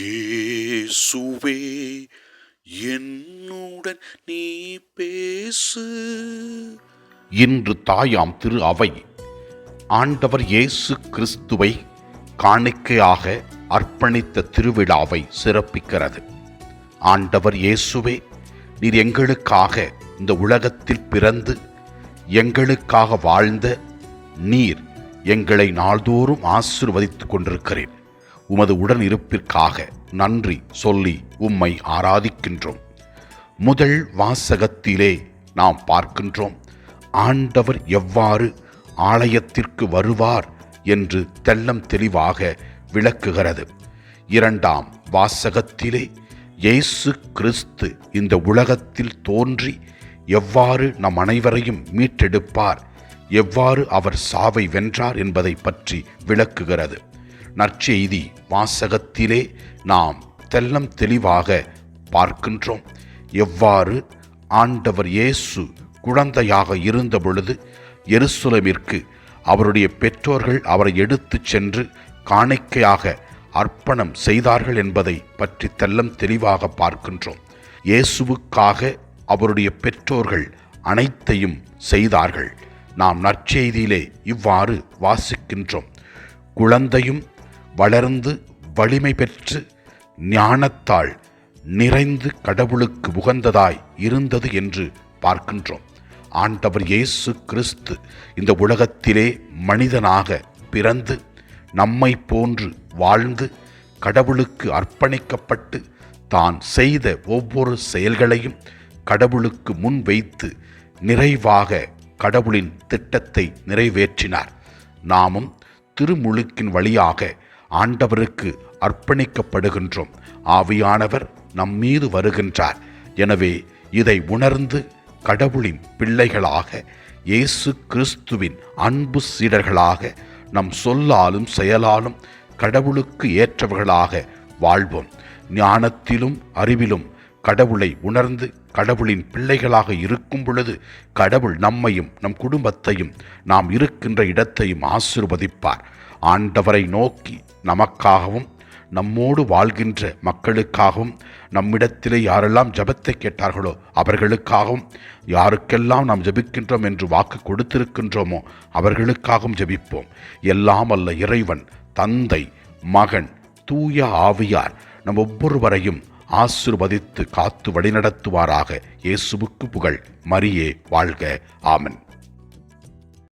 இயேசுவே என்னுடன் நீ பேசு. இன்று தாயாம் திரு அவை ஆண்டவர் இயேசு கிறிஸ்துவை காணிக்கையாக அர்ப்பணித்த திருவிழாவை சிறப்பிக்கிறது. ஆண்டவர் இயேசுவே நீர் எங்களுக்காக இந்த உலகத்தில் பிறந்து எங்களுக்காக வாழ்ந்த நீர் எங்களை நாள்தோறும் ஆசிர்வதித்துக் கொண்டிருக்கிறேன் உமது உடனிருப்பிற்காக நன்றி சொல்லி உம்மை ஆராதிக்கின்றோம். முதல் வாசகத்திலே நாம் பார்க்கின்றோம். ஆண்டவர் எவ்வாறு ஆலயத்திற்கு வருவார் என்று தெல்லம் தெளிவாக விளக்குகிறது. இரண்டாம் வாசகத்திலே இயேசு கிறிஸ்து இந்த உலகத்தில் தோன்றி எவ்வாறு நம் அனைவரையும் மீட்டெடுப்பார் எவ்வாறு அவர் சாவை வென்றார் என்பதை பற்றி விளக்குகிறது. நற்செய்தி வாசகத்திலே நாம் தெல்லம் தெளிவாக பார்க்கின்றோம். எவ்வாறு? ஆண்டவர் இயேசு குழந்தையாக இருந்த பொழுது அவருடைய பெற்றோர்கள் அவரை எடுத்துச் சென்று காணிக்கையாக அர்ப்பணம் செய்தார்கள் என்பதை பற்றி தெல்லம் தெளிவாக பார்க்கின்றோம். இயேசுவுக்காக அவருடைய பெற்றோர்கள் அனைத்தையும் செய்தார்கள். நாம் நற்செய்தியிலே இவ்வாறு வாசிக்கின்றோம். குழந்தையும் வளர்ந்து வலிமை பெற்று ஞானத்தால் நிறைந்து கடவுளுக்கு உகந்ததாய் இருந்தது என்று பார்க்கின்றோம். ஆண்டவர் இயேசு கிறிஸ்து இந்த உலகத்திலே மனிதனாக பிறந்து நம்மை போன்று வாழ்ந்து கடவுளுக்கு அர்ப்பணிக்கப்பட்டு தான் செய்த ஒவ்வொரு செயல்களையும் கடவுளுக்கு முன் வைத்து நிறைவாக கடவுளின் திட்டத்தை நிறைவேற்றினார். நாமும் திருமுழுக்கின் வழியாக ஆண்டவருக்கு அர்ப்பணிக்கப்படுகின்றோம். ஆவியானவர் நம் மீது வருகின்றார். எனவே இதை உணர்ந்து கடவுளின் பிள்ளைகளாக இயேசு கிறிஸ்துவின் அன்பு சீடர்களாக நம் சொல்லாலும் செயலாலும் கடவுளுக்கு ஏற்றவர்களாக வாழ்வோம். ஞானத்திலும் அறிவிலும் கடவுளை உணர்ந்து கடவுளின் பிள்ளைகளாக இருக்கும் பொழுது கடவுள் நம்மையும் நம் குடும்பத்தையும் நாம் இருக்கின்ற இடத்தையும் ஆசிர்வதிப்பார். ஆண்டவரை நோக்கி நமக்காகவும் நம்மோடு வாழ்கின்ற மக்களுக்காகவும் நம்மிடத்திலே யாரெல்லாம் ஜபத்தை கேட்டார்களோ அவர்களுக்காகவும் யாருக்கெல்லாம் நாம் ஜபிக்கின்றோம் என்று வாக்கு கொடுத்திருக்கின்றோமோ அவர்களுக்காகவும் ஜபிப்போம். எல்லாம் அல்ல இறைவன் தந்தை மகன் தூய ஆவியார் நம் ஒவ்வொருவரையும் ஆசிர்வதித்து காத்து வழிநடத்துவாராக. இயேசுவுக்கு புகழ். மரியே வாழ்க. ஆமன்.